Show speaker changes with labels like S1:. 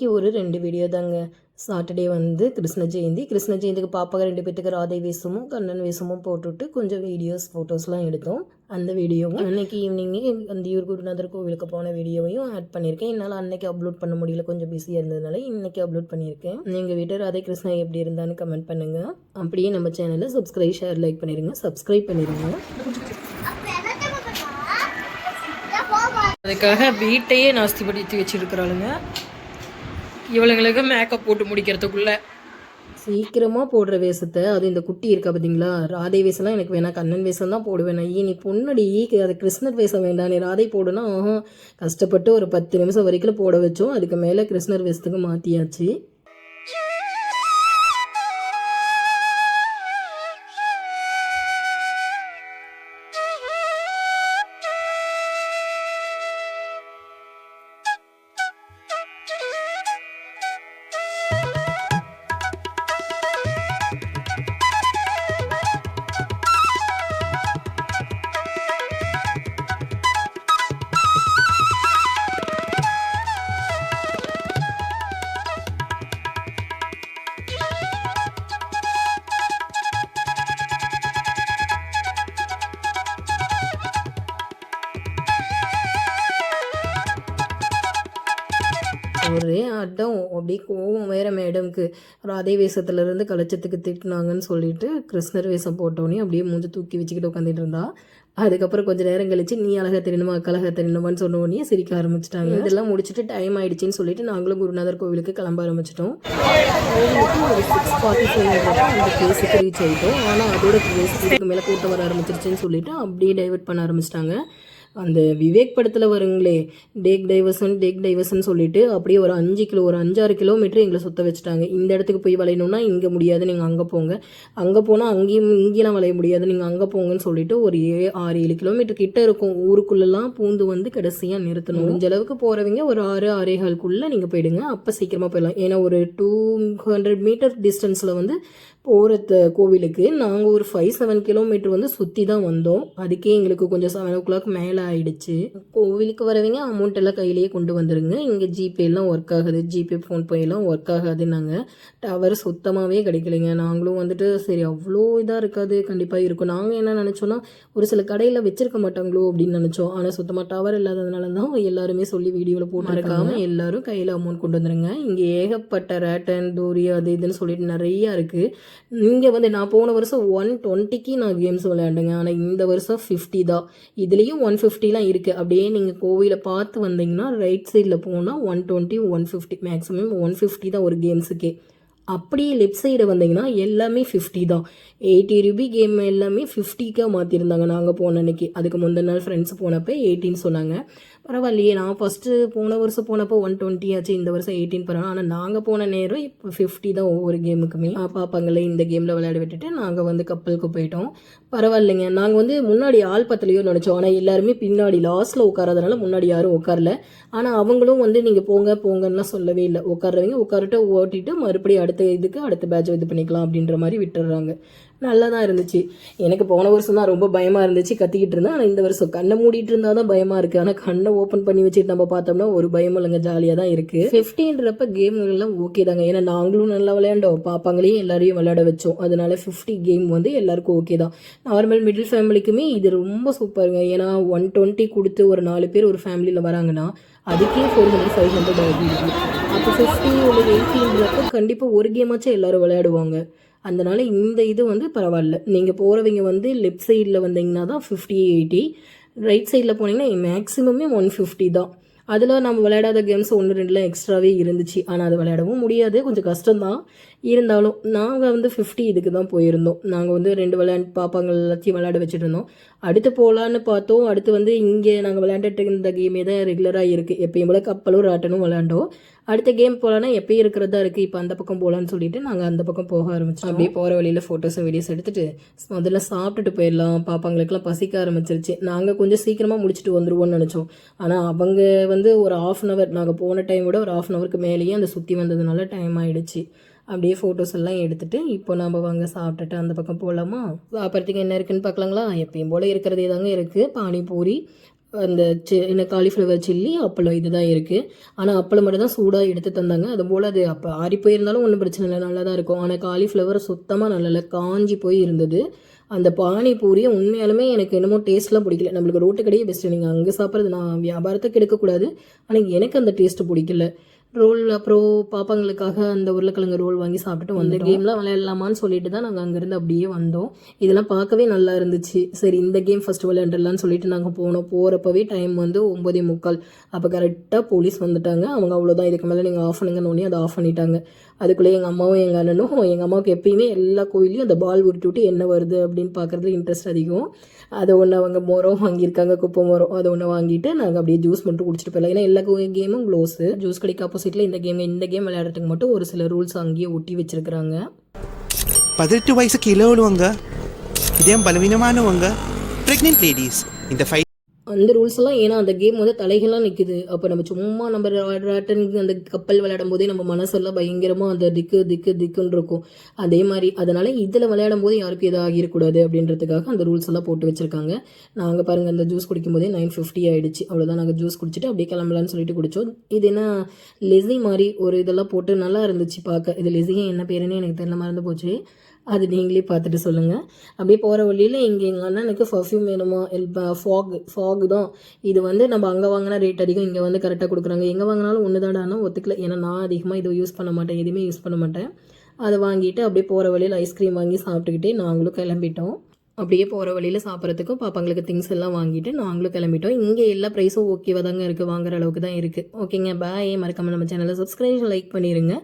S1: இன்னைக்கு ஒரு ரெண்டு வீடியோ தாங்க. சாட்டர்டே வந்து கிருஷ்ண ஜெயந்தி. கிருஷ்ண ஜெயந்திக்கு பாப்பாங்க ரெண்டு பேத்துக்கு ராதை வேஷமும் கண்ணன் வேஷமும் போட்டுவிட்டு கொஞ்சம் வீடியோஸ் ஃபோட்டோஸ்லாம் எடுத்தோம். அந்த வீடியோவும் அன்னைக்கு ஈவினிங்கே அந்தியூர் குருநாதர் கோவிலுக்கு போன வீடியோவையும் ஆட் பண்ணியிருக்கேன் என்னால் அன்னைக்கு அப்லோட் பண்ண முடியல. கொஞ்சம் பிஸியாக இருந்ததுனால இன்னைக்கு அப்லோட் பண்ணியிருக்கேன் எங்கள் வீட்டு ராதை கிருஷ்ணா எப்படி இருந்தான்னு கமெண்ட் பண்ணுங்கள் அப்படியே நம்ம சேனலை சப்ஸ்கிரைப் ஷேர் லைக் பண்ணிடுங்க சப்ஸ்கிரைப் பண்ணிடுங்க
S2: அதுக்காக வீட்டையே நாஸ்திப்படுத்தி வச்சிருக்கிறாளுங்க இவளுங்களுக்கு மேக்கப் போட்டு முடிக்கிறதுக்குள்ள.
S1: சீக்கிரமாக போடுற வேஷத்தை அது இந்த குட்டி இருக்கா பார்த்தீங்களா? ராதை வேஷம்லாம் எனக்கு வேணாம் கண்ணன் வேஷம் தான் போடுவேன் ஈ நீ பொண்ணடி அது கிருஷ்ணர் வேஷம் வேண்டாம் நீ ராதை போடுனா கஷ்டப்பட்டு ஒரு பத்து நிமிஷம் வரைக்கும் போட வச்சோம். அதுக்கு மேலே கிருஷ்ணர் வேஷத்துக்கு மாற்றியாச்சு ஒரே அடம். அப்படியே கோவம் வேற மேடம்க்கு. ராதை வேஷத்துலேருந்து கலச்சத்துக்கு திட்டினாங்கன்னு சொல்லிட்டு கிருஷ்ணர் வேஷம் போட்டோன்னே அப்படியே மூஞ்சி தூக்கி வச்சுக்கிட்டு உட்காந்துட்டு இருந்தா. அதுக்கப்புறம் கொஞ்ச நேரம் கழிச்சு நீ அழகா தெரியணுமா? அக்கழகா தெரியணுமான்னு சொன்ன உடனே சிரிக்க ஆரம்பிச்சிட்டாங்க. இதெல்லாம் முடிச்சுட்டு டைம் ஆயிடுச்சுன்னு சொல்லிட்டு நாங்களும் குருநாதர் கோவிலுக்கு கிளம்ப ஆரம்பிச்சிட்டோம். ஒரு சிக்ஸ் ஃபார்ட்டி ஃபைவ் அந்த கேஸுக்கு ரீச் ஆகிட்டோம் ஆனால் அதோட கேஸுக்கு மேலே கூட்டம் வர ஆரம்பிச்சிருச்சுன்னு சொல்லிட்டு அப்படியே டைவர்ட் பண்ண ஆரம்பிச்சிட்டாங்க. அந்த விவேக் படத்தில் வருங்களே டேக் டைவர்சன் டேக் டைவர்சன் சொல்லிட்டு அப்படியே ஒரு அஞ்சு கிலோ ஒரு அஞ்சாறு கிலோமீட்டர் எங்களை சுத்த வச்சுட்டாங்க. இந்த இடத்துக்கு போய் வளையணும்னா இங்கே முடியாது நீங்கள் அங்கே போங்க. அங்கே போனால் அங்கேயும் இங்கேலாம் வளைய முடியாது நீங்கள் அங்கே போங்கன்னு சொல்லிட்டு ஒரு ஏ ஆறு ஏழு கிலோமீட்டர் கிட்ட இருக்கும். ஊருக்குள்ளெல்லாம் பூந்து வந்து கடைசியாக நிறுத்தணும். முடிஞ்ச அளவுக்கு போகிறவங்க ஒரு ஆறு ஆறேகாலுக்குள்ளே நீங்கள் போயிடுங்க. அப்போ சீக்கிரமாக போயிடலாம். ஏன்னா ஒரு டூ ஹண்ட்ரட் மீட்டர் டிஸ்டன்ஸில் வந்து போகிற கோவிலுக்கு நாங்கள் ஒரு ஃபைவ் செவன் கிலோமீட்டர் வந்து சுற்றி தான் வந்தோம். அதுக்கே எங்களுக்கு கொஞ்சம் செவன் ஓ கிளாக் மேலே ஆயிடுச்சு. கோவிலுக்கு வரவங்க அமௌண்ட் எல்லாம் கையிலேயே கொண்டு வந்துருங்க. இங்கே ஜிபே எல்லாம் ஒர்க் ஆகுது. ஜிபே ஃபோன்பே எல்லாம் ஒர்க் ஆகாதுன்னாங்க. டவர் சுத்தமாகவே கிடைக்கலைங்க. நாங்களும் வந்துட்டு சரி அவ்வளோ இதாக இருக்காது. கண்டிப்பாக இருக்கும். நாங்கள் என்ன நினச்சோன்னா ஒரு சில கடையில் வச்சிருக்க மாட்டாங்களோ அப்படின்னு நினச்சோம். ஆனால் சுத்தமாக டவர் இல்லாததுனால தான் எல்லாருமே சொல்லி வீடியோவில் போட்டு இருக்காம எல்லாரும் கையில் அமௌண்ட் கொண்டு வந்துருங்க. இங்கே ஏகப்பட்ட ரேட்டன் தூரி அது இதுன்னு சொல்லிட்டு நிறையா இருக்குது இங்கே வந்து நான் போன வருஷம் ஒன் டுவெண்ட்டிக்கு நான் கேம்ஸ் விளையாண்டுங்க. ஆனால் இந்த வருஷம் ஃபிஃப்டி தான். இதுலேயும் ஒன் ஃபிஃப்டிலாம் இருக்குது அப்படியே நீங்கள் கோவிலை பார்த்து வந்தீங்கன்னா ரைட் சைடில் போனால் one twenty one fifty maximum one fifty தான் ஒரு கேம்ஸுக்கே அப்படியே லெஃப்ட் சைடு வந்தீங்கன்னா எல்லாமே ஃபிஃப்டி தான். எயிட்டி ருபி கேம் எல்லாமே ஃபிஃப்டிக்காக மாற்றிருந்தாங்க நாங்கள் போன அன்னைக்கு. அதுக்கு முந்தின நாள் ஃப்ரெண்ட்ஸ் போனப்போ எயிட்டின்னு சொன்னாங்க. பரவாயில்லையே நான் ஃபஸ்ட்டு போன வருஷம் போனப்போ ஒன் டுவெண்ட்டி ஆச்சு இந்த வருஷம் எயிட்டின் பரவாயில்ல ஆனால் நாங்கள் போன நேரம் இப்போ ஃபிஃப்டி தான் ஒவ்வொரு கேமுக்குமே பாப்பாங்களே இந்த கேமில் விளையாட விட்டுட்டு நாங்கள் வந்து கப்பலுக்கு போயிட்டோம். பரவாயில்லைங்க நாங்கள் வந்து முன்னாடி ஆள் பத்தலையோ நினச்சோம். ஆனால் எல்லாருமே பின்னாடி லாஸ்ட்டில் உட்காரதுனால முன்னாடி யாரும் உட்காரல. ஆனால் அவங்களும் வந்து நீங்கள் போங்க போங்கன்னுலாம் சொல்லவே இல்லை. உட்காரவங்க உட்காரட்ட ஓட்டிட்டு மறுபடியும் அடுத்த இதுக்கு அடுத்த பேட்ச் இது பண்ணிக்கலாம் அப்படின்ற மாதிரி விட்டுடுறாங்க நல்லா தான் இருந்துச்சு. எனக்கு போன வருஷம் தான் ரொம்ப பயமாக இருந்துச்சு கத்திக்கிட்டு இருந்தேன். ஆனால் இந்த வருஷம் கண்ணை மூடிட்டு இருந்தால் தான் பயமாக இருக்குது ஆனால் கண்ணை ஓப்பன் பண்ணி வச்சுட்டு நம்ம பார்த்தோம்னா ஒரு பயம் இல்லைங்க ஜாலியாக தான் இருக்குது ஃபிஃப்டின்றப்ப கேம்கள்லாம் ஓகே தாங்க. ஏன்னா நாங்களும் நல்லா விளையாண்டோம். பாப்பாங்களையும் எல்லாரையும் விளையாட வச்சோம். அதனால ஃபிஃப்டி கேம் வந்து எல்லாருக்கும் ஓகே தான். நார்மல் மிடில் ஃபேமிலிக்குமே இது ரொம்ப சூப்பருங்க ஏன்னா ஒன் டுவெண்ட்டி கொடுத்து ஒரு நாலு பேர் ஒரு ஃபேமிலியில் வராங்கன்னா அதுக்கே ஃபோர் ஹண்ட்ரட் ஃபைவ் ஹண்ட்ரட் ஆகுது அப்போ ஃபிஃப்டி ஒரு எயிட்டின்றப்போ கண்டிப்பாக ஒரு கேமாச்சும் எல்லோரும் விளையாடுவாங்க. அதனால இந்த இது வந்து பரவாயில்ல. நீங்கள் போகிறவங்க வந்து லெஃப்ட் சைடில் வந்தீங்கன்னா தான் ஃபிஃப்டி எயிட்டி ரைட் சைடில் போனீங்கன்னா மேக்ஸிமமே ஒன் ஃபிஃப்டி தான். அதில் நம்ம விளையாடாத கேம்ஸ் ஒன்று ரெண்டுலாம் எக்ஸ்ட்ராவே இருந்துச்சு. ஆனால் அது விளையாடவும் முடியாது. கொஞ்சம் கஷ்டம்தான். இருந்தாலும் நாங்கள் வந்து ஃபிஃப்டி இதுக்கு தான் போயிருந்தோம். நாங்கள் வந்து ரெண்டு விளையாண்டு பாப்பாங்க எல்லாத்தையும் விளையாட வச்சுட்டு இருந்தோம். அடுத்து போகலான்னு பார்த்தோம். அடுத்து வந்து இங்கே நாங்கள் விளையாண்டுட்டு இருந்த கேமே தான் ரெகுலராக இருக்குது எப்பயும் போல் கப்பலும் ராட்டனும் விளையாண்டோம். அடுத்த கேம் போகலான்னா எப்பயும் இருக்கிறதா இருக்குது இப்போ அந்த பக்கம் போகலான்னு சொல்லிட்டு நாங்கள் அந்த பக்கம் போக ஆரம்பிச்சோம் அப்படியே போகிற வழியில் ஃபோட்டோஸும் வீடியோஸ் எடுத்துட்டு முதல்ல சாப்பிட்டுட்டு போயிடலாம். பாப்பாங்களுக்குலாம் பசிக்க ஆரம்பிச்சிருச்சு. நாங்கள் கொஞ்சம் சீக்கிரமாக முடிச்சுட்டு வந்துடுவோம்னு நினச்சோம். ஆனால் அவங்க வந்து ஒரு ஆஃப் அன் அவர் நாங்கள் போன டைம் விட ஒரு ஆஃப் அன் அவருக்கு மேலேயே அந்த சுற்றி வந்ததுனால டைம் ஆகிடுச்சு அப்படியே ஃபோட்டோஸ் எல்லாம் எடுத்துட்டு இப்போ நம்ம வாங்க சாப்பிட்டுட்டு அந்த பக்கம் போகலாமா சாப்பிட்றதுக்கு என்ன இருக்குன்னு பார்க்கலாங்களா? எப்பயும் போல் இருக்கிறதே தாங்க இருக்குது பானிபூரி அந்த சி என்ன காலிஃப்ளவர் சில்லி அப்பளம் இதுதான் இருக்குது ஆனால் அப்பளம் மட்டும் தான் சூடாக எடுத்து தந்தாங்க. அது போல் அது அப்போ ஆறி போயிருந்தாலும் ஒன்றும் பிரச்சனை இல்லை. நல்லா தான் இருக்கும். ஆனால் காலிஃப்ளவர் சுத்தமாக நல்லா காஞ்சி போய் இருந்தது. அந்த பானிபூரியை உண்மையாலுமே எனக்கு என்னமோ டேஸ்ட்லாம் பிடிக்கல. நம்மளுக்கு ரோட்டு கடையே பெஸ்ட்டு நீங்கள் அங்கே சாப்பிட்றது நான் வியாபாரத்துக்கு எடுக்கக்கூடாது. ஆனால் எனக்கு அந்த டேஸ்ட்டு பிடிக்கல. ரோல் அப்புறம் பாப்பாங்களுக்காக அந்த உருளைக்கிழங்கு ரோல் வாங்கி சாப்பிட்டுட்டு வந்த கேம்லாம் விளையாடலாமான்னு சொல்லிட்டு தான் நாங்கள் அங்கேருந்து அப்படியே வந்தோம். இதெல்லாம் பார்க்கவே நல்லா இருந்துச்சு. சரி இந்த கேம் ஃபஸ்ட்டு விளையாண்டுலான்னு சொல்லிட்டு நாங்கள் போனோம். போகிறப்பவே டைம் வந்து ஒம்பதே முக்கால். அப்போ கரெக்டாக போலீஸ் வந்துட்டாங்க. அவங்க அவ்வளோதான் இதுக்கு மேலே நீங்கள் ஆஃப் பண்ணுங்கன்னு அதை ஆஃப் பண்ணிட்டாங்க. அதுக்குள்ளே எங்கள் அம்மாவும் எங்கள் அண்ணனும் எங்கள் அம்மாவுக்கு எப்பயுமே எல்லா கோயிலையும் அந்த பால் உருட்டி விட்டு என்ன வருது அப்படின்னு பார்க்குறதுல இன்ட்ரெஸ்ட் அதிகம். அதை ஒன்று அவங்க மரம் வாங்கியிருக்காங்க குப்பை மரம் அதை ஒன்று வாங்கிட்டு நாங்கள் அப்படியே ஜூஸ் மட்டும் குடிச்சிட்டு போயிடலாம். ஏன்னா எல்லா கேமும் க்ளோஸு ஜூஸ் கடைக்கு ஆப்போசிட்டில் இந்த கேம் இந்த கேம் விளையாடுறதுக்கு மட்டும் ஒரு சில ரூல்ஸ் அங்கேயே ஒட்டி வச்சுருக்குறாங்க.
S3: பதினெட்டு வயசு கீழே உள்ளவங்க இதயம் பலவீனமானவங்க ப்ரெக்னென்ட் லேடிஸ் இந்த ஃபைட்
S1: அந்த ரூல்ஸ் எல்லாம் ஏன்னா அந்த கேம் வந்து தலைகள்லாம் நிற்குது அப்போ நம்ம சும்மா நம்ம ராட்டன் அந்த கப்பல் விளையாடும் போதே நம்ம மனசெல்லாம் பயங்கரமாக அந்த திக்கு திக்கு திக்குன்னு இருக்கும். அதே மாதிரி அதனால இதில் விளையாடும் போது யாருக்கும் எதாவது ஆகிடக்கூடாது அப்படின்றதுக்காக அந்த ரூல்ஸ் எல்லாம் போட்டு வச்சிருக்காங்க. நாங்கள் பாருங்கள் அந்த ஜூஸ் குடிக்கும் போதே நைன் ஃபிஃப்டி ஆகிடுச்சு அவ்வளோதான் நாங்கள் ஜூஸ் குடிச்சிட்டு அப்படியே கிளம்பலான்னு சொல்லிட்டு குடித்தோம் இது என்ன லெஸி மாதிரி ஒரு இதெல்லாம் போட்டு நல்லா இருந்துச்சு பார்க்க. இது லெஸியே என்ன பேருன்னு எனக்கு தெரியல மறந்து போச்சு. அது நீங்களே பார்த்துட்டு சொல்லுங்கள் அப்படியே போகிற வழியில் இங்கே எங்கள் அண்ணனுக்கு பர்ஃப்யூம் வேணுமா? ஃபாக் ஃபாக் தான். இது வந்து நம்ம அங்கே வாங்கினா ரேட் அதிகம் இங்கே வந்து கரெக்டாக கொடுக்குறாங்க. எங்கே வாங்கினாலும் ஒன்று தாடானா ஒத்துக்கல. ஏன்னா நான் அதிகமாக இதை யூஸ் பண்ண மாட்டேன். எதுவுமே யூஸ் பண்ண மாட்டேன். அதை வாங்கிட்டு அப்படியே போகிற வழியில் ஐஸ்கிரீம் வாங்கி சாப்பிட்டுக்கிட்டே நாங்களும் கிளம்பிட்டோம். அப்படியே போகிற வழியில் சாப்பிட்றதுக்கும் பாப்பாங்களுக்கு திங்ஸ் எல்லாம் வாங்கிட்டு நாங்களும் கிளம்பிட்டோம். இங்கே எல்லா ப்ரைஸும் ஓகேவாக தாங்க இருக்குது வாங்குற அளவுக்கு தான் இருக்குது ஓகேங்க பாய் மறக்காமல் நம்ம சேனலை சப்ஸ்கிரைப் லைக் பண்ணிடுங்க